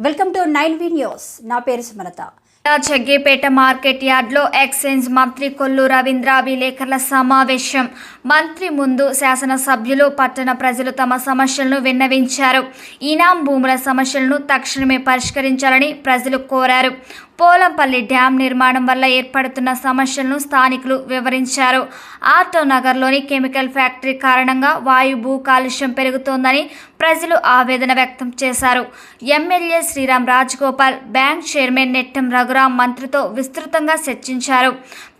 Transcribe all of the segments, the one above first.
Welcome to nine V news. నా పేరు Sumalatha. Jaggepeta market యార్డ్లో ఎక్సైజ్ మంత్రి కొల్లు రవీంద్ర విలేకరుల సమావేశం. మంత్రి ముందు శాసనసభ్యులు పట్టణ ప్రజలు తమ సమస్యలను విన్నవించారు. ఈనాం భూముల సమస్యలను తక్షణమే పరిష్కరించాలని ప్రజలు కోరారు. పోలంపల్లి డ్యాం నిర్మాణం వల్ల ఏర్పడుతున్న సమస్యలను స్థానికులు వివరించారు. ఆటో నగర్లోని కెమికల్ ఫ్యాక్టరీ కారణంగా వాయు భూ కాలుష్యం పెరుగుతోందని ప్రజలు ఆవేదన వ్యక్తం చేశారు. MLA Sriram Rajagopal bank chairman Nettam Raghuram మంత్రితో విస్తృతంగా చర్చించారు.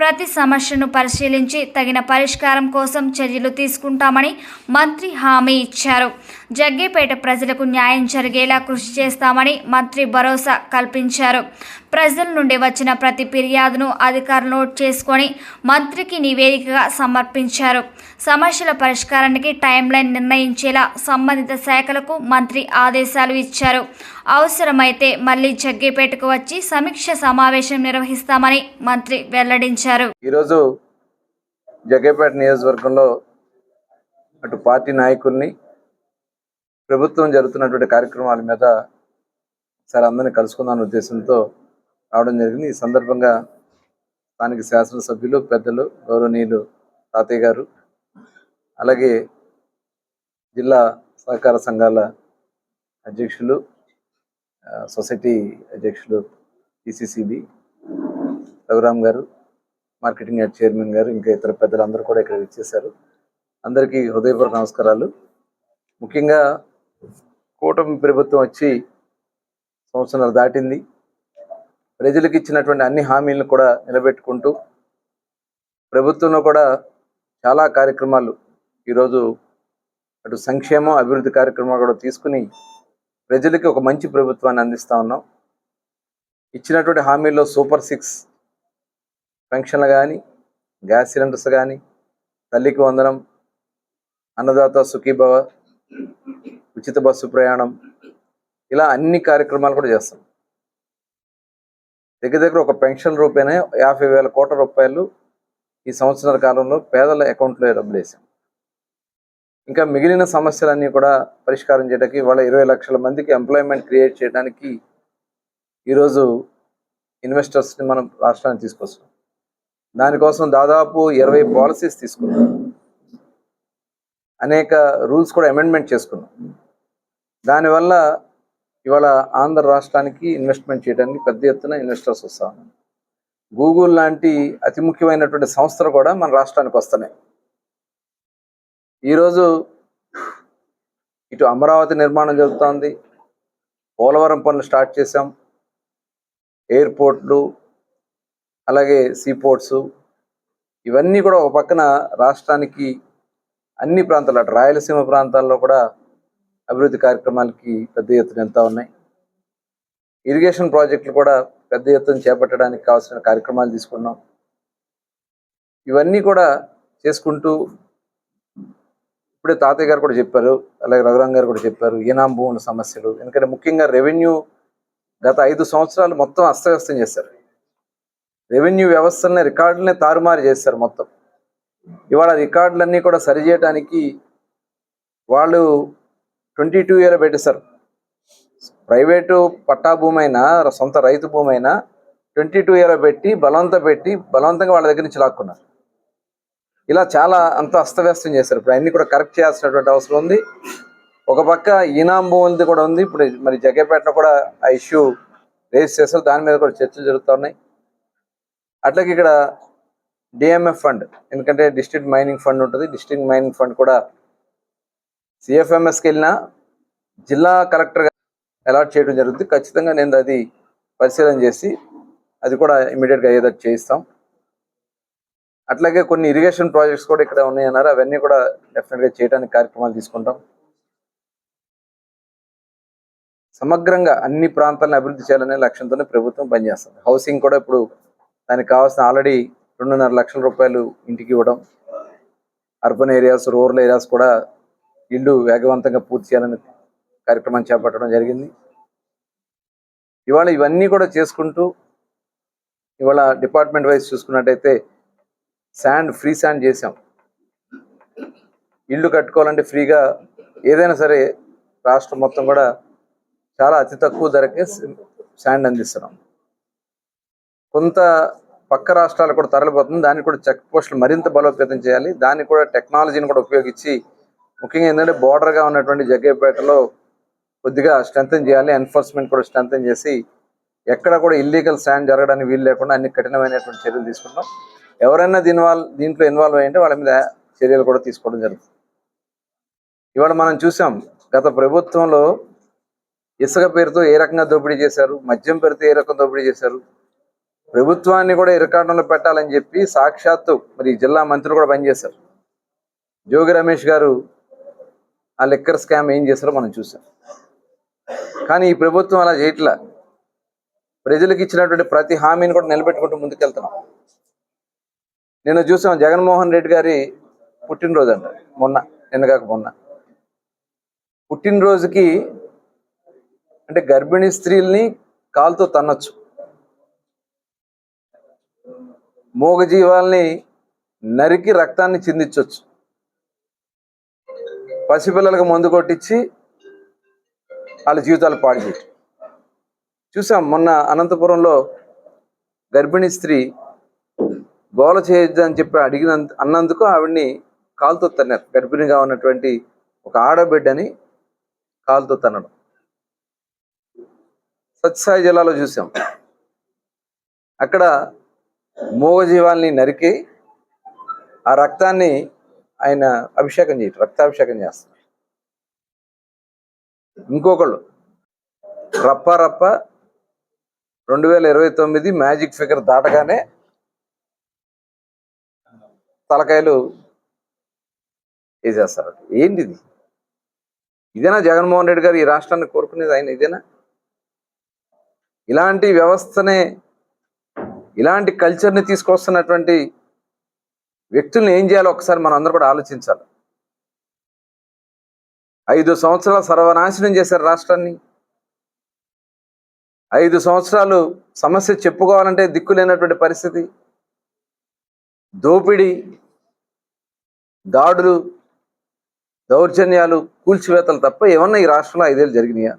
ప్రతి సమస్యను పరిశీలించి తగిన పరిష్కారం కోసం చర్యలు తీసుకుంటామని మంత్రి హామీ ఇచ్చారు. జగ్గేపేట ప్రజలకు న్యాయం జరిగేలా కృషి చేస్తామని మంత్రి భరోసా కల్పించారు. ప్రజల నుండి వచ్చిన ప్రతి ఫిర్యాదును అధికారులు నోట్ చేసుకొని మంత్రికి నివేదికగా సమర్పించారు. సమస్యల పరిష్కారానికి టైం లైన్ నిర్ణయించేలా సంబంధిత శాఖలకు మంత్రి ఆదేశాలు ఇచ్చారు. అవసరమైతే మళ్ళీ జగ్గేపేటకు వచ్చి సమీక్ష సమావేశం నిర్వహిస్తామని మంత్రి వెల్లడించారు. ఈరోజు జగ్గేపేట నియోజకవర్గంలో అటు పార్టీ నాయకుల్ని ప్రభుత్వం జరుగుతున్నటువంటి కార్యక్రమాల మీద సార్ అందరినీ కలుసుకుందాం ఉద్దేశంతో రావడం జరిగింది. ఈ సందర్భంగా స్థానిక శాసనసభ్యులు పెద్దలు గౌరవనీయులు తాతయ్య గారు అలాగే జిల్లా సహకార సంఘాల అధ్యక్షులు సొసైటీ అధ్యక్షులు పిసిసిబి రఘురామ్ గారు మార్కెటింగ్ యాడ్ చైర్మన్ గారు ఇంకా ఇతర పెద్దలందరూ కూడా ఇక్కడ ఇచ్చేశారు అందరికీ హృదయపూర్వక నమస్కారాలు. ముఖ్యంగా కూటమి ప్రభుత్వం వచ్చి సంవత్సరాలు దాటింది. ప్రజలకు ఇచ్చినటువంటి అన్ని హామీలను కూడా నిలబెట్టుకుంటూ ప్రభుత్వంలో కూడా చాలా కార్యక్రమాలు ఈరోజు అటు సంక్షేమం అభివృద్ధి కార్యక్రమాలు కూడా తీసుకుని ప్రజలకి ఒక మంచి ప్రభుత్వాన్ని అందిస్తా ఉన్నాం. ఇచ్చినటువంటి హామీల్లో సూపర్ సిక్స్ పెన్షన్లు కానీ గ్యాస్ సిలిండర్స్ కానీ తల్లికి వందనం అన్నదాత సుఖీభవ ఉచిత బస్సు ప్రయాణం ఇలా అన్ని కార్యక్రమాలు కూడా చేస్తాం. దగ్గర దగ్గర ఒక పెన్షన్ రూపేనే యాభై వేల కోట్ల రూపాయలు ఈ సంవత్సరాల కాలంలో పేదల అకౌంట్లో డబ్బులు వేసాం. ఇంకా మిగిలిన సమస్యలన్నీ కూడా పరిష్కారం చేయడానికి వాళ్ళ ఇరవై లక్షల మందికి ఎంప్లాయ్మెంట్ క్రియేట్ చేయడానికి ఈరోజు ఇన్వెస్టర్స్ని మనం రాష్ట్రానికి తీసుకొస్తాం దానికోసం దాదాపు ఇరవై పాలసీస్ తీసుకున్నాం. అనేక రూల్స్ కూడా అమెండ్మెంట్ చేసుకున్నాం. దానివల్ల ఇవాళ ఆంధ్ర రాష్ట్రానికి ఇన్వెస్ట్మెంట్ చేయడానికి పెద్ద ఎత్తున ఇన్వెస్టర్స్ వస్తా ఉన్నారు. గూగుల్ లాంటి అతి ముఖ్యమైనటువంటి సంస్థలు కూడా మన రాష్ట్రానికి వస్తున్నాయి. ఈరోజు ఇటు అమరావతి నిర్మాణం జరుగుతోంది. పోలవరం పనులు స్టార్ట్ చేసాం ఎయిర్పోర్ట్లు అలాగే సీపోర్ట్స్ ఇవన్నీ కూడా ఒక పక్కన రాష్ట్రానికి అన్ని ప్రాంతాలు అటు రాయలసీమ ప్రాంతాల్లో కూడా అభివృద్ధి కార్యక్రమాలకి పెద్ద ఎత్తున ఎంత ఉన్నాయి. ఇరిగేషన్ ప్రాజెక్టులు కూడా పెద్ద ఎత్తున చేపట్టడానికి కావాల్సిన కార్యక్రమాలు తీసుకున్నాం. ఇవన్నీ కూడా చేసుకుంటూ ఇప్పుడే తాతయ్య గారు కూడా చెప్పారు అలాగే రఘురాం గారు కూడా చెప్పారు ఈనాం భూముల సమస్యలు. ఎందుకంటే ముఖ్యంగా రెవెన్యూ గత ఐదు సంవత్సరాలు మొత్తం అస్తవ్యస్తం చేశారు. రెవెన్యూ వ్యవస్థలనే రికార్డులనే తారుమారు చేశారు మొత్తం. ఇవాళ రికార్డులన్నీ కూడా సరిచేయటానికి వాళ్ళు ట్వంటీ టూ ఇయర్ పెట్టేశారు ప్రైవేటు పట్టా భూమి అయినా సొంత రైతు భూమి అయినా ట్వంటీ టూ ఇయర్ పెట్టి బలవంత పెట్టి బలవంతంగా వాళ్ళ దగ్గర నుంచి లాక్కున్నారు ఇలా చాలా అంత అస్తవ్యస్తం చేశారు. ఇప్పుడు అన్ని కూడా కరెక్ట్ చేయాల్సినటువంటి అవసరం ఉంది. ఒక పక్క ఈనాం భూమిది కూడా ఉంది. ఇప్పుడు మరి జగ్గపేటలో కూడా ఆ ఇష్యూ రేస్ చేశారు. దాని మీద కూడా చర్చలు జరుగుతున్నాయి. అట్లాగే ఇక్కడ డిఎంఎఫ్ ఫండ్ ఎందుకంటే డిస్ట్రిక్ట్ మైనింగ్ ఫండ్ ఉంటుంది. డిస్ట్రిక్ట్ మైనింగ్ ఫండ్ కూడా సిఎఫ్ఎంఎస్కి వెళ్ళినా జిల్లా కలెక్టర్గా అలాట్ చేయడం జరుగుతుంది. ఖచ్చితంగా నేను అది పరిశీలన చేసి అది కూడా ఇమీడియట్గా అయ్యేటట్టు చేయిస్తాం. అట్లాగే కొన్ని ఇరిగేషన్ ప్రాజెక్ట్స్ కూడా ఇక్కడ ఉన్నాయన్నారు. అవన్నీ కూడా డెఫినెట్గా చేయడానికి కార్యక్రమాలు తీసుకుంటాం. సమగ్రంగా అన్ని ప్రాంతాలను అభివృద్ధి చేయాలనే లక్ష్యంతోనే ప్రభుత్వం పనిచేస్తుంది. హౌసింగ్ కూడా ఇప్పుడు దానికి కావాల్సిన ఆల్రెడీ రెండున్నర లక్షల రూపాయలు ఇంటికి ఇవ్వడం. అర్బన్ ఏరియాస్ రూరల్ ఏరియాస్ కూడా ఇల్లు వేగవంతంగా పూర్తి చేయాలని కార్యక్రమం చేపట్టడం జరిగింది. ఇవాళ ఇవన్నీ కూడా చేసుకుంటూ ఇవాళ డిపార్ట్మెంట్ వైజ్ చూసుకున్నట్టయితే శాండ్ ఫ్రీ శాండ్ చేసాం ఇల్లు కట్టుకోవాలంటే ఫ్రీగా ఏదైనా సరే రాష్ట్రం మొత్తం కూడా చాలా అతి తక్కువ ధరకే శాండ్ అందిస్తున్నాం. కొంత పక్క రాష్ట్రాలు కూడా తరలిపోతుంది. దానికి కూడా చెక్ పోస్టులు మరింత బలోపేతం చేయాలి. దానికి కూడా టెక్నాలజీని కూడా ఉపయోగించి ముఖ్యంగా ఏంటంటే బోర్డర్గా ఉన్నటువంటి జగ్గేపేటలో కొద్దిగా స్ట్రెంగ్తన్ చేయాలి ఎన్ఫోర్స్మెంట్ కూడా స్ట్రెంగ్తన్ చేసి ఎక్కడ కూడా ఇల్లీగల్ స్టాండ్ జరగడానికి వీలు లేకుండా అన్ని కఠినమైనటువంటి చర్యలు తీసుకుంటాం ఎవరైనా దీనివాల్ దీంట్లో ఇన్వాల్వ్ అయ్యింటే వాళ్ళ మీద చర్యలు కూడా తీసుకోవడం జరుగుతుంది. ఇవాళ మనం చూసాం గత ప్రభుత్వంలో ఇసుక పేరుతో ఏ రకంగా దోపిడీ చేశారు మద్యం పేరుతో ఏ రకంగా దోపిడీ చేశారు ప్రభుత్వాన్ని కూడా ఇరకాటంలో పెట్టాలని చెప్పి సాక్షాత్తు మరి జిల్లా మంత్రులు కూడా పనిచేశారు. జోగి రమేష్ గారు ఆ లిక్కర్ స్కామ్ ఏం చేశారో మనం చూసాం. కానీ ఈ ప్రభుత్వం అలా చేయట్లా. ప్రజలకు ఇచ్చినటువంటి ప్రతి హామీని కూడా నిలబెట్టుకుంటూ ముందుకెళ్తున్నాం. నేను చూసాం జగన్మోహన్ రెడ్డి గారి పుట్టినరోజు అంట మొన్న నిన్న కాక మొన్న. పుట్టినరోజుకి అంటే గర్భిణీ స్త్రీల్ని కాలుతో తన్నొచ్చు. మూగజీవాల్ని నరికి రక్తాన్ని చిందించవచ్చు పసిపిల్లలకు మందు కొట్టించి వాళ్ళ జీవితాలు పాడు చేయటం చూసాం మొన్న అనంతపురంలో గర్భిణీ స్త్రీ గోల చేయొద్దని అని చెప్పి అడిగిన అన్నందుకు ఆవిడ్ని కాలుతో తన్నారు గర్భిణిగా ఉన్నటువంటి ఒక ఆడబిడ్డని కాలుతో తన్నడం సత్సాయి జిల్లాలో చూసాం. అక్కడ మూగజీవాల్ని నరికి ఆ రక్తాన్ని ఆయన అభిషేకం చేయటం రక్తాభిషేకం చేస్తారు ఇంకొకళ్ళు. రప్ప రప్ప రెండు వేల ఇరవై తొమ్మిది మ్యాజిక్ ఫిగర్ దాటగానే తలకాయలు వేసేస్తారు. ఏంటి ఇది ఇదేనా జగన్మోహన్ రెడ్డి గారు ఈ రాష్ట్రాన్ని కోరుకునేది ఆయన ఇదేనా? ఇలాంటి వ్యవస్థనే ఇలాంటి కల్చర్ని తీసుకొస్తున్నటువంటి వ్యక్తుల్ని ఏం చేయాలో ఒకసారి మనం అందరూ కూడా ఆలోచించాలి. ఐదు సంవత్సరాలు సర్వనాశనం చేశారు రాష్ట్రాన్ని. ఐదు సంవత్సరాలు సమస్య చెప్పుకోవాలంటే దిక్కు లేనటువంటి పరిస్థితి. దోపిడీ దాడులు దౌర్జన్యాలు కూల్చివేతలు తప్ప ఏమన్నా ఈ రాష్ట్రంలో ఐదేళ్ళు జరిగినాయా?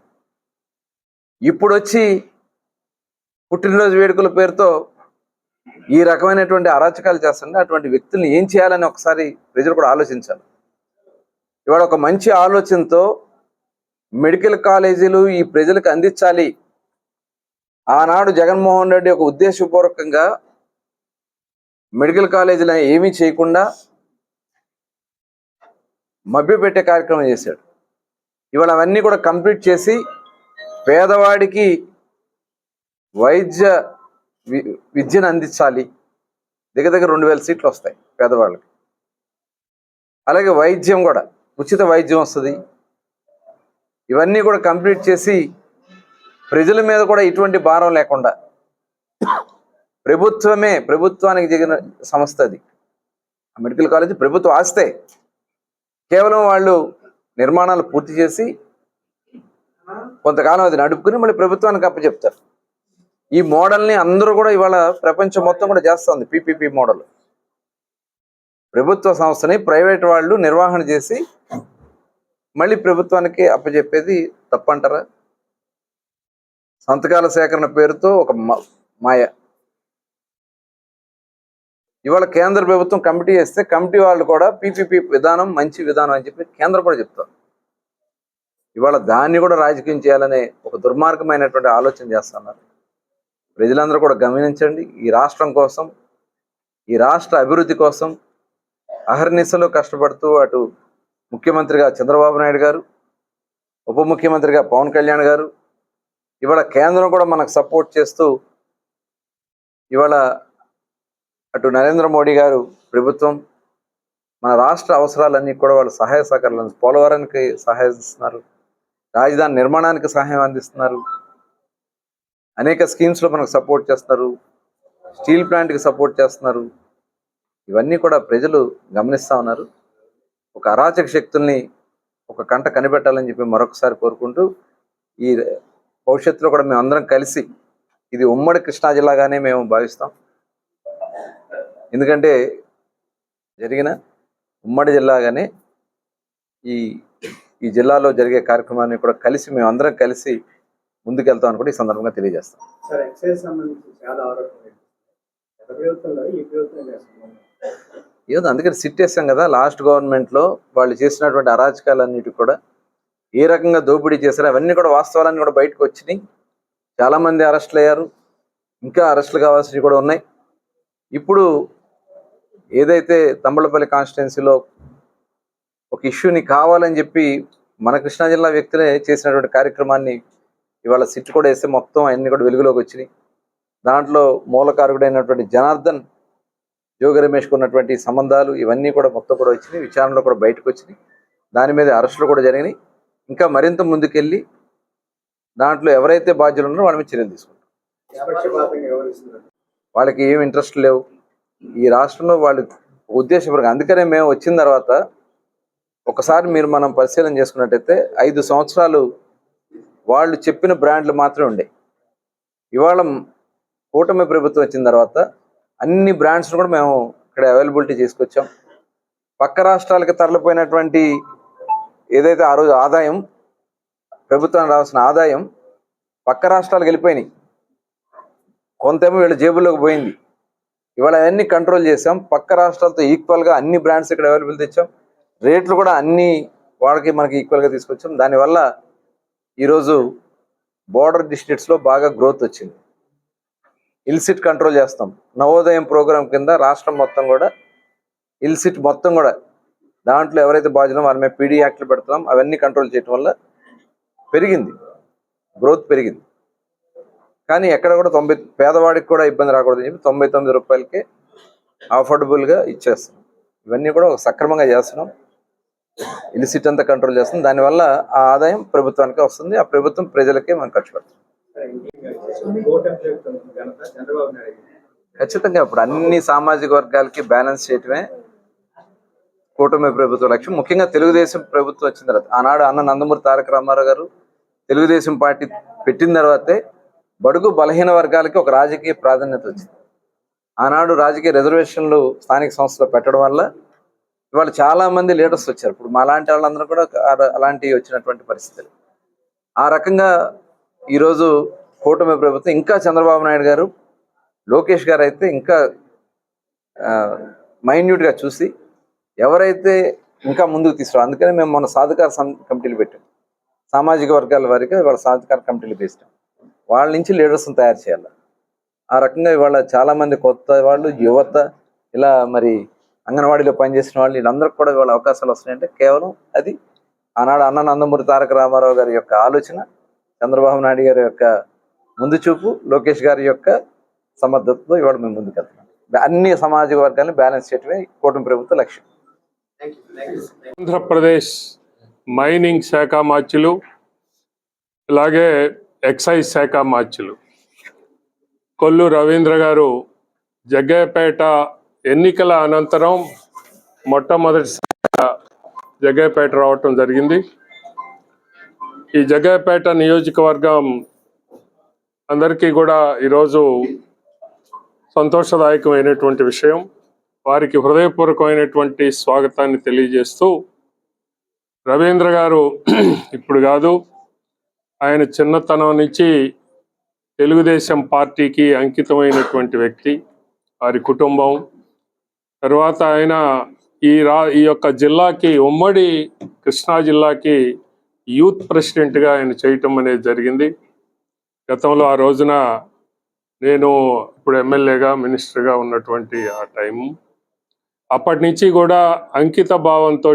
ఇప్పుడు వచ్చి పుట్టినరోజు వేడుకల పేరుతో ఈ రకమైనటువంటి అరాచకాలు చేస్తుంటే అటువంటి వ్యక్తుల్ని ఏం చేయాలని ఒకసారి ప్రజలు కూడా ఆలోచించాలి. ఇవాళ ఒక మంచి ఆలోచనతో మెడికల్ కాలేజీలు ఈ ప్రజలకు అందించాలి. ఆనాడు జగన్మోహన్ రెడ్డి ఒక ఉద్దేశపూర్వకంగా మెడికల్ కాలేజీలు ఏమీ చేయకుండా మభ్యపెట్టే కార్యక్రమం చేశాడు. ఇవాళ అవన్నీ కూడా కంప్లీట్ చేసి పేదవాడికి వైద్య విద్యను అందించాలి. దగ్గర దగ్గర రెండు వేల సీట్లు వస్తాయి పేదవాళ్ళకి. అలాగే వైద్యం కూడా ఉచిత వైద్యం వస్తుంది. ఇవన్నీ కూడా కంప్లీట్ చేసి ప్రజల మీద కూడా ఎటువంటి భారం లేకుండా ప్రభుత్వమే ప్రభుత్వానికి జరిగిన సంస్థ అది. ఆ మెడికల్ కాలేజ్ ప్రభుత్వ ఆస్తే. కేవలం వాళ్ళు నిర్మాణాలు పూర్తి చేసి కొంతకాలం అది నడుపుకుని మళ్ళీ ప్రభుత్వానికి అప్పచెప్తారు. ఈ మోడల్ని అందరూ కూడా ఇవాళ ప్రపంచం మొత్తం కూడా చేస్తుంది పీపీపీ మోడల్. ప్రభుత్వ సంస్థని ప్రైవేట్ వాళ్ళు నిర్వహణ చేసి మళ్ళీ ప్రభుత్వానికి అప్పచెప్పేది తప్పంటారా? సంతకాల సేకరణ పేరుతో ఒక మ- మాయ. ఇవాళ కేంద్ర ప్రభుత్వం కమిటీ వేస్తే కమిటీ వాళ్ళు కూడా పీపీపీ విధానం మంచి విధానం అని చెప్పి కేంద్రం కూడా చెప్తారు ఇవాళ దాన్ని కూడా రాజకీయం చేయాలనే ఒక దుర్మార్గమైనటువంటి ఆలోచన చేస్తున్నారు. ప్రజలందరూ కూడా గమనించండి. ఈ రాష్ట్రం కోసం ఈ రాష్ట్ర అభివృద్ధి కోసం అహర్నిశలో కష్టపడుతూ అటు ముఖ్యమంత్రిగా చంద్రబాబు నాయుడు గారు ఉప ముఖ్యమంత్రిగా పవన్ కళ్యాణ్ గారు ఇవాళ కేంద్రం కూడా మనకు సపోర్ట్ చేస్తూ ఇవాళ అటు నరేంద్ర మోడీ గారు ప్రభుత్వం మన రాష్ట్ర అవసరాలన్నీ కూడా వాళ్ళు సహాయ సహకారాలు పోలవరానికి సహాయం ఇస్తున్నారు రాజధాని నిర్మాణానికి సహాయం అందిస్తున్నారు. అనేక స్కీమ్స్లో మనకు సపోర్ట్ చేస్తున్నారు. స్టీల్ ప్లాంట్కి సపోర్ట్ చేస్తున్నారు. ఇవన్నీ కూడా ప్రజలు గమనిస్తూ ఉన్నారు. ఒక అరాచక శక్తుల్ని ఒక కంట కనిపెట్టాలని చెప్పి మరొకసారి కోరుకుంటూ ఈ భవిష్యత్తులో కూడా మేము అందరం కలిసి ఇది ఉమ్మడి కృష్ణా జిల్లాగానే మేము భావిస్తాం. ఎందుకంటే జరిగిన ఉమ్మడి జిల్లాగానే ఈ ఈ జిల్లాలో జరిగే కార్యక్రమాన్ని కూడా కలిసి మేము అందరం కలిసి ముందుకెళ్తామని కూడా ఈ సందర్భంగా తెలియజేస్తాం. ఏదో అందుకని సిట్ వేసాం కదా లాస్ట్ గవర్నమెంట్లో వాళ్ళు చేసినటువంటి అరాచకాలన్నిటి కూడా ఏ రకంగా దోపిడీ చేశారో అవన్నీ కూడా వాస్తవాలన్నీ కూడా బయటకు వచ్చినాయి. చాలామంది అరెస్టులు అయ్యారు. ఇంకా అరెస్టులు కావాల్సినవి కూడా ఉన్నాయి. ఇప్పుడు ఏదైతే తంబళపల్లి కాన్స్టిట్యున్సీలో ఒక ఇష్యూని కావాలని చెప్పి మన కృష్ణా జిల్లా వ్యక్తులే చేసినటువంటి కార్యక్రమాన్ని ఇవాళ సిట్ కూడా వేస్తే మొత్తం అన్ని కూడా వెలుగులోకి వచ్చినాయి. దాంట్లో మూలకారకుడైనటువంటి జనార్దన్ జోగి రమేష్కి ఉన్నటువంటి సంబంధాలు ఇవన్నీ కూడా మొత్తం కూడా వచ్చినాయి. విచారణలో కూడా బయటకు వచ్చినాయి. దాని మీద అరెస్టులు కూడా జరిగినాయి. ఇంకా మరింత ముందుకెళ్ళి దాంట్లో ఎవరైతే బాధ్యులు ఉన్నారో వాళ్ళ మీద చర్యలు తీసుకుంటారు వాళ్ళకి ఏం ఇంట్రెస్ట్ లేవు. ఈ రాష్ట్రంలో వాళ్ళు ఉద్దేశపూర్వకంగా అందుకనే మేము వచ్చిన తర్వాత ఒకసారి మీరు మనం పరిశీలన చేసుకున్నట్టయితే ఐదు సంవత్సరాలు వాళ్ళు చెప్పిన బ్రాండ్లు మాత్రమే ఉండే. ఇవాళ కూటమి ప్రభుత్వం వచ్చిన తర్వాత అన్ని బ్రాండ్స్ కూడా మేము ఇక్కడ అవైలబిలిటీ తీసుకొచ్చాం. పక్క రాష్ట్రాలకు తరలిపోయినటువంటి ఏదైతే ఆ రోజు ఆదాయం ప్రభుత్వానికి రావాల్సిన ఆదాయం పక్క రాష్ట్రాలకు వెళ్ళిపోయినాయి. కొంతేమో వీళ్ళ జేబుల్లోకి పోయింది. ఇవాళ అవన్నీ కంట్రోల్ చేసాం పక్క రాష్ట్రాలతో ఈక్వల్గా అన్ని బ్రాండ్స్ ఇక్కడ అవైలబుల్ తెచ్చాం. రేట్లు కూడా అన్ని వాళ్ళకి మనకి ఈక్వల్గా తీసుకొచ్చాం. దానివల్ల ఈరోజు బోర్డర్ డిస్ట్రిక్ట్స్లో బాగా గ్రోత్ వచ్చింది. ఇల్సిట్ కంట్రోల్ చేస్తాం. నవోదయం ప్రోగ్రాం కింద రాష్ట్రం మొత్తం కూడా ఇల్సిట్ మొత్తం కూడా దాంట్లో ఎవరైతే బాధ్యులో వారి మీద పీడీ యాక్ట్లు పెడుతున్నాం. అవన్నీ కంట్రోల్ చేయటం వల్ల పెరిగింది. గ్రోత్ పెరిగింది. కానీ ఎక్కడ కూడా తొంభై పేదవాడికి కూడా ఇబ్బంది రాకూడదని చెప్పి తొంభై తొమ్మిది రూపాయలకే అఫోర్డబుల్గా ఇచ్చేస్తున్నాం. ఇవన్నీ కూడా సక్రమంగా చేస్తున్నాం. ఇలిసిట్ అంతా కంట్రోల్ చేస్తుంది. దానివల్ల ఆ ఆదాయం ప్రభుత్వానికి వస్తుంది. ఆ ప్రభుత్వం ప్రజలకే మనం ఖర్చు పెడుతుంది. ఖచ్చితంగా ఇప్పుడు అన్ని సామాజిక వర్గాలకి బ్యాలెన్స్ చేయటమే కూటమి ప్రభుత్వ లక్ష్యం. ముఖ్యంగా తెలుగుదేశం ప్రభుత్వం వచ్చిన తర్వాత ఆనాడు అన్న నందమూరి తారక రామారావు గారు తెలుగుదేశం పార్టీ పెట్టిన తర్వాతే బడుగు బలహీన వర్గాలకి ఒక రాజకీయ ప్రాధాన్యత వచ్చింది. ఆనాడు రాజకీయ రిజర్వేషన్లు స్థానిక సంస్థలు పెట్టడం వల్ల ఇవాళ చాలా మంది లీడర్స్ వచ్చారు. ఇప్పుడు మా లాంటి వాళ్ళందరూ కూడా అలాంటి అలాంటివి వచ్చినటువంటి పరిస్థితులు. ఆ రకంగా ఈరోజు కూటమి ప్రభుత్వం ఇంకా చంద్రబాబు నాయుడు గారు లోకేష్ గారు అయితే ఇంకా మైన్యూట్గా చూసి ఎవరైతే ఇంకా ముందుకు తీసుకురా అందుకని మేము మన సాధికార సం- కమిటీలు పెట్టాం. సామాజిక వర్గాల వారికి వాళ్ళ సాధికార కమిటీలు వేస్తాం వాళ్ళ నుంచి లీడర్స్ని తయారు చేయాలి. ఆ రకంగా ఇవాళ చాలా మంది కొత్త వాళ్ళు యువత ఇలా మరి అంగన్వాడీలో పనిచేసిన వాళ్ళు వీళ్ళందరికీ కూడా ఇవాళ అవకాశాలు వస్తున్నాయంటే కేవలం అది ఆనాడు అన్న నందమూరి తారక రామారావు గారి యొక్క ఆలోచన చంద్రబాబు నాయుడు గారి యొక్క ముందు చూపు లోకేష్ గారి యొక్క సమర్థతతో ఇవాళ మేము ముందుకెళ్తున్నాం అన్ని సామాజిక వర్గాలను బ్యాలెన్స్ చేయటమే కూటమి ప్రభుత్వ లక్ష్యం. ఆంధ్రప్రదేశ్ మైనింగ్ శాఖ మార్చులు అలాగే ఎక్సైజ్ శాఖ మార్చులు. కొల్లు రవీంద్ర గారు జగ్గయ్యపేట ఎన్నికల అనంతరం మొట్టమొదటిసారిగా జగ్గయ్యపేట రావటం జరిగింది. ఈ జగ్గయ్యపేట నియోజకవర్గం అందరికీ కూడా ఈరోజు సంతోషదాయకమైనటువంటి విషయం. వారికి హృదయపూర్వకమైనటువంటి స్వాగతాన్ని తెలియజేస్తూ రవీంద్ర గారు ఇప్పుడు కాదు ఆయన చిన్నతనం నుంచి తెలుగుదేశం పార్టీకి అంకితమైనటువంటి వ్యక్తి. వారి కుటుంబం తర్వాత ఆయన ఈ రా ఈ యొక్క జిల్లాకి ఉమ్మడి కృష్ణా జిల్లాకి యూత్ ప్రెసిడెంట్గా ఆయన చేయటం అనేది జరిగింది. గతంలో ఆ రోజున నేను ఇప్పుడు ఎమ్మెల్యేగా మినిస్టర్గా ఉన్నటువంటి ఆ టైము. అప్పటి నుంచి కూడా అంకిత భావంతో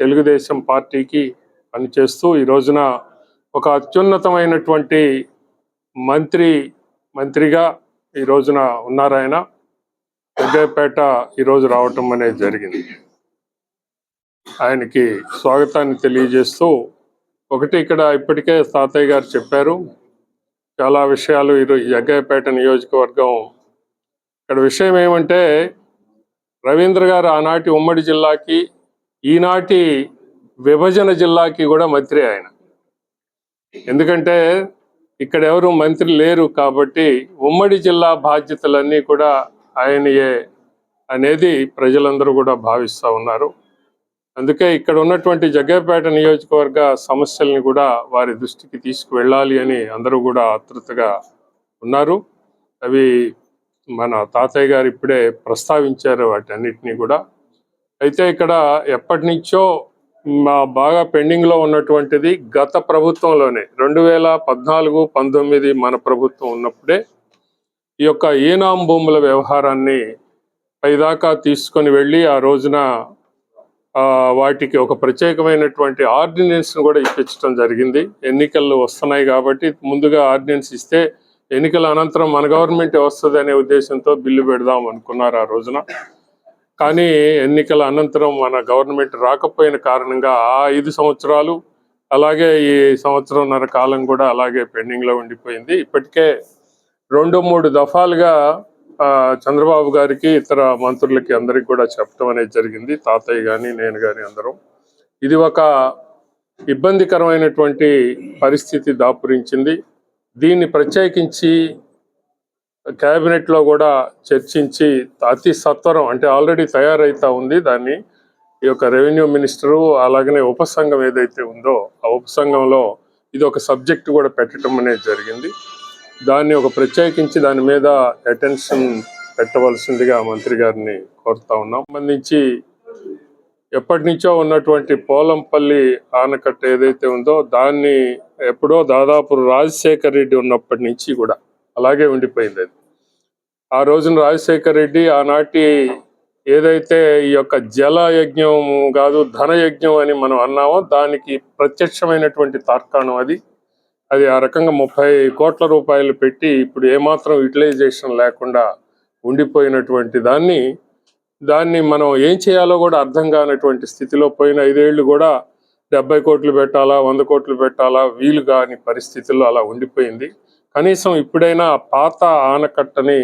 తెలుగుదేశం పార్టీకి పనిచేస్తూ ఈ రోజున ఒక అత్యున్నతమైనటువంటి మంత్రి మంత్రిగా ఈ రోజున ఉన్నారాయన పెద్దపేట ఈరోజు రావటం అనేది జరిగింది. ఆయనకి స్వాగతాన్ని తెలియజేస్తూ ఒకటి ఇక్కడ ఇప్పటికే తాతయ్య గారు చెప్పారు. చాలా విషయాలు ఈరోజు జగ్గయ్యపేట నియోజకవర్గం. ఇక్కడ విషయం ఏమంటే రవీంద్ర గారు ఆనాటి ఉమ్మడి జిల్లాకి ఈనాటి విభజన జిల్లాకి కూడా మంత్రి ఆయన. ఎందుకంటే ఇక్కడ ఎవరు మంత్రి లేరు కాబట్టి ఉమ్మడి జిల్లా బాధ్యతలన్నీ కూడా ఆయనయే అనేది ప్రజలందరూ కూడా భావిస్తూ ఉన్నారు. అందుకే ఇక్కడ ఉన్నటువంటి జగ్గేపేట నియోజకవర్గ సమస్యల్ని కూడా వారి దృష్టికి తీసుకువెళ్ళాలి అని అందరూ కూడా ఆతృతగా ఉన్నారు. అవి మన తాతయ్య గారు ఇప్పుడే ప్రస్తావించారు వాటన్నిటినీ కూడా. అయితే ఇక్కడ ఎప్పటి నుంచో మా బాగా పెండింగ్లో ఉన్నటువంటిది గత ప్రభుత్వంలోనే రెండు వేల పద్నాలుగు పంతొమ్మిది మన ప్రభుత్వం ఉన్నప్పుడే ఈ యొక్క ఏనాం భూముల వ్యవహారాన్ని పైదాకా తీసుకొని వెళ్ళి ఆ రోజున ఆ, వాటికి ఒక ప్రత్యేకమైనటువంటి ఆర్డినెన్స్ కూడా ఇప్పించడం జరిగింది. ఎన్నికలు వస్తున్నాయి కాబట్టి ముందుగా ఆర్డినెన్స్ ఇస్తే ఎన్నికల అనంతరం మన గవర్నమెంట్ వస్తుంది అనే ఉద్దేశంతో బిల్లు పెడదాం అనుకున్నారు ఆ రోజున. కానీ ఎన్నికల అనంతరం మన గవర్నమెంట్ రాకపోయిన కారణంగా ఆ ఐదు సంవత్సరాలు అలాగే ఈ సంవత్సరంన్నర కాలం కూడా అలాగే పెండింగ్లో ఉండిపోయింది. ఇప్పటికే రెండు మూడు దఫాలుగా ఆ, చంద్రబాబు గారికి ఇతర మంత్రులకి అందరికి కూడా చెప్పడం అనేది జరిగింది. తాతయ్య కానీ నేను కానీ అందరం. ఇది ఒక ఇబ్బందికరమైనటువంటి పరిస్థితి దాపురించింది. దీన్ని ప్రత్యేకించి క్యాబినెట్లో లో కూడా చర్చించి అతి సత్వరం అంటే ఆల్రెడీ తయారైతా ఉంది దాన్ని. ఈ యొక్క రెవెన్యూ మినిస్టరు అలాగనే ఉపసంఘం ఏదైతే ఉందో ఆ ఉపసంఘంలో ఇది ఒక సబ్జెక్ట్ కూడా పెట్టడం అనేది జరిగింది. దాన్ని ఒక ప్రత్యేకించి దాని మీద అటెన్షన్ పెట్టవలసిందిగా మంత్రి గారిని కోరుతా ఉన్నాం. సంబంధించి ఎప్పటి నుంచో ఉన్నటువంటి పోలంపల్లి ఆనకట్ట ఏదైతే ఉందో దాన్ని ఎప్పుడో దాదాపు రాజశేఖర్ రెడ్డి ఉన్నప్పటి నుంచి కూడా అలాగే ఉండిపోయింది అది. ఆ రోజున రాజశేఖర్ రెడ్డి ఆనాటి ఏదైతే ఈ యొక్క జల యజ్ఞం కాదు ధన యజ్ఞం అని మనం అన్నామో దానికి ప్రత్యక్షమైనటువంటి తార్కాణం అది. అది ఆ రకంగా ముప్పై కోట్ల రూపాయలు పెట్టి ఇప్పుడు ఏమాత్రం యూటిలైజేషన్ లేకుండా ఉండిపోయినటువంటి దాన్ని దాన్ని మనం ఏం చేయాలో కూడా అర్థం కానటువంటి స్థితిలో పోయిన ఐదేళ్ళు కూడా డెబ్బై కోట్లు పెట్టాలా వంద కోట్లు పెట్టాలా వీలు కాని పరిస్థితుల్లో అలా ఉండిపోయింది. కనీసం ఇప్పుడైనా పాత ఆనకట్టని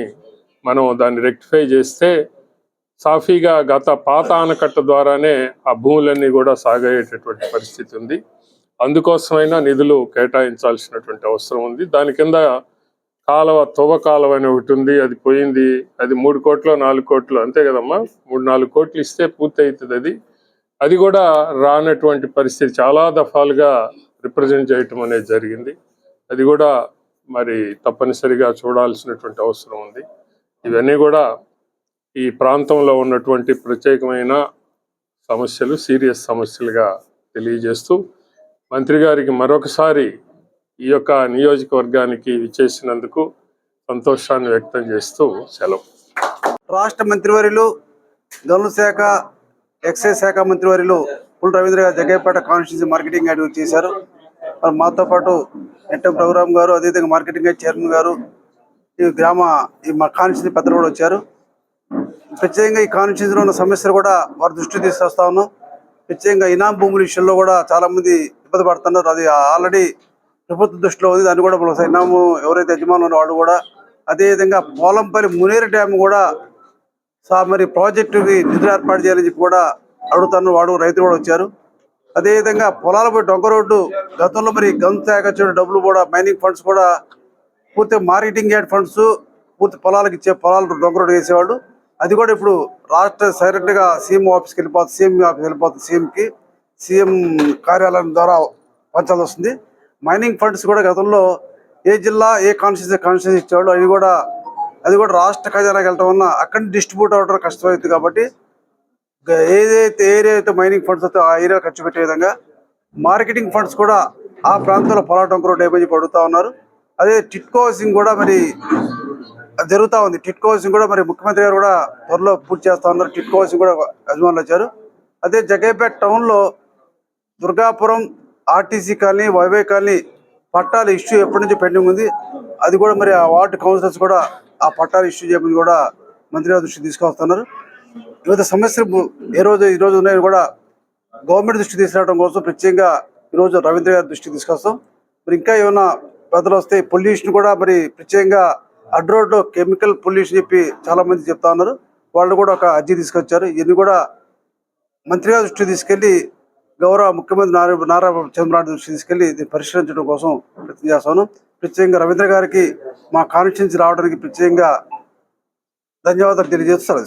మనం దాన్ని రెక్టిఫై చేస్తే సాఫీగా గత పాత ఆనకట్ట ద్వారానే ఆ భూములన్నీ కూడా సాగయ్యేటటువంటి పరిస్థితి ఉంది. అందుకోసమైనా నిధులు కేటాయించాల్సినటువంటి అవసరం ఉంది. దాని కింద కాలువ తువ్వ కాలువ అని ఒకటి ఉంది. అది పోయింది. అది మూడు కోట్లు నాలుగు కోట్లు అంతే కదమ్మా. మూడు నాలుగు కోట్లు ఇస్తే పూర్తి అవుతుంది అది. అది కూడా రానటువంటి పరిస్థితి చాలా దఫాలుగా రిప్రజెంట్ చేయటం అనేది జరిగింది. అది కూడా మరి తప్పనిసరిగా చూడాల్సినటువంటి అవసరం ఉంది. ఇవన్నీ కూడా ఈ ప్రాంతంలో ఉన్నటువంటి ప్రత్యేకమైన సమస్యలు సీరియస్ సమస్యలుగా తెలియజేస్తూ మంత్రి గారికి మరొకసారి ఈ యొక్క నియోజకవర్గానికి విచ్చేసినందుకు సంతోషాన్ని వ్యక్తం చేస్తూ సెలవు. రాష్ట్ర మంత్రివర్యులు గనుల శాఖ ఎక్సైజ్ శాఖ మంత్రివర్యులు పుల్ రవీంద్ర గారు జగ్గైపేట కాన్స్టిట్యూన్సీ మార్కెటింగ్ యాడ్ చేశారు. మరి మాతో పాటు ఎన్ఎం ప్రోగ్రామ్ గారు అదేవిధంగా మార్కెటింగ్ చైర్మన్ గారు ఈ గ్రామ ఈ మా కాన్స్టిట్యూన్సీ పెద్దలు కూడా వచ్చారు. ప్రత్యేకంగా ఈ కాన్స్టిట్యూన్సీలో ఉన్న సమస్యలు కూడా వారి దృష్టి తీసుకొస్తా ఉన్నాం. ప్రత్యేకంగా ఇనాం భూముల విషయంలో కూడా చాలా మంది ఇబ్బంది పడుతున్నారు. అది ఆల్రెడీ ప్రభుత్వ దృష్టిలో ఉంది. దాన్ని కూడా మనం సైనాము ఎవరైతే యజమానులు ఉన్నారో వాళ్ళు కూడా అదేవిధంగా పోలంపల్లి మునేరు డ్యామ్ కూడా సా మరి ప్రాజెక్టుకి నిధులు ఏర్పాటు చేయాలని చెప్పి కూడా అడుగుతాను వాడు రైతులు కూడా వచ్చారు. అదేవిధంగా పొలాలపై డొంక రోడ్డు గతంలో మరి గన్ శాఖ డబ్బులు కూడా మైనింగ్ ఫండ్స్ కూడా పూర్తి మార్కెటింగ్ యాడ్ ఫండ్స్ పూర్తి పొలాలకు ఇచ్చే పొలాలు డొంక రోడ్డు వేసేవాళ్ళు. అది కూడా ఇప్పుడు రాష్ట్ర సైలెంట్గా సీఎం ఆఫీస్కి వెళ్ళిపోతుంది. సీఎం ఆఫీస్కి వెళ్ళిపోతుంది. సీఎంకి సీఎం కార్యాలయం ద్వారా పంచాల్సి వస్తుంది. మైనింగ్ ఫండ్స్ కూడా గతంలో ఏ జిల్లా ఏ కాన్స్టిట్యూన్సీ కాన్స్టిట్యూన్సీ ఇచ్చేవాళ్ళు అవి కూడా అది కూడా రాష్ట్ర ఖజానాకి వెళ్ళటం వల్ల అక్కడ డిస్ట్రిబ్యూట్ అవ్వడం కష్టమవుతుంది కాబట్టి ఏదైతే ఏరియా అయితే మైనింగ్ ఫండ్స్ అయితే ఆ ఏరియా ఖర్చు పెట్టే విధంగా మార్కెటింగ్ ఫండ్స్ కూడా ఆ ప్రాంతంలో పోరాటం కూడా డ్యామేజ్ పడుతూ ఉన్నారు. అదే టిట్కో హౌసింగ్ కూడా మరి జరుగుతూ జరుగుతా ఉంది. టిట్కో హౌసింగ్ కూడా మరి ముఖ్యమంత్రి గారు కూడా త్వరలో పూర్తి చేస్తూ ఉన్నారు. టిట్కో హౌసింగ్ కూడా యజమానులు వచ్చారు. అదే జగైపేట్ టౌన్లో Durgapuram RTC colony YY colony పట్టాల ఇష్యూ ఎప్పటి నుంచి పెండింగ్ ఉంది? అది కూడా మరి ఆ వార్డు కౌన్సిలర్స్ కూడా ఆ పట్టాలు ఇష్యూ చేయమని కూడా మంత్రి గారి దృష్టికి తీసుకొస్తున్నారు వివిధ సమస్యలు ఏ రోజు ఈ రోజు ఉన్నాయని కూడా గవర్నమెంట్ దృష్టి తీసుకురావడం కోసం ప్రత్యేకంగా ఈరోజు రవీంద్ర గారి దృష్టికి తీసుకొస్తాం. మరి ఇంకా ఏమైనా పెద్దలు వస్తే పొల్యూషన్ కూడా మరి ప్రత్యేకంగా అడ్రోడ్లో కెమికల్ పొల్యూషన్ చెప్పి చాలామంది చెప్తా ఉన్నారు. వాళ్ళు కూడా ఒక అర్జీ తీసుకొచ్చారు. ఇవన్నీ కూడా మంత్రి గారి దృష్టికి తీసుకెళ్ళి గౌరవ ముఖ్యమంత్రి నారా నారా చంద్రబాబు దృష్టికి తీసుకెళ్ళి పరిశీలించడం కోసం ప్రయత్నం చేస్తాను. ప్రత్యేకంగా రవీంద్ర గారికి మా కాన్స్టిట్యున్సీ రావడానికి ప్రత్యేకంగా ధన్యవాదాలు తెలియజేస్తూ సెలవు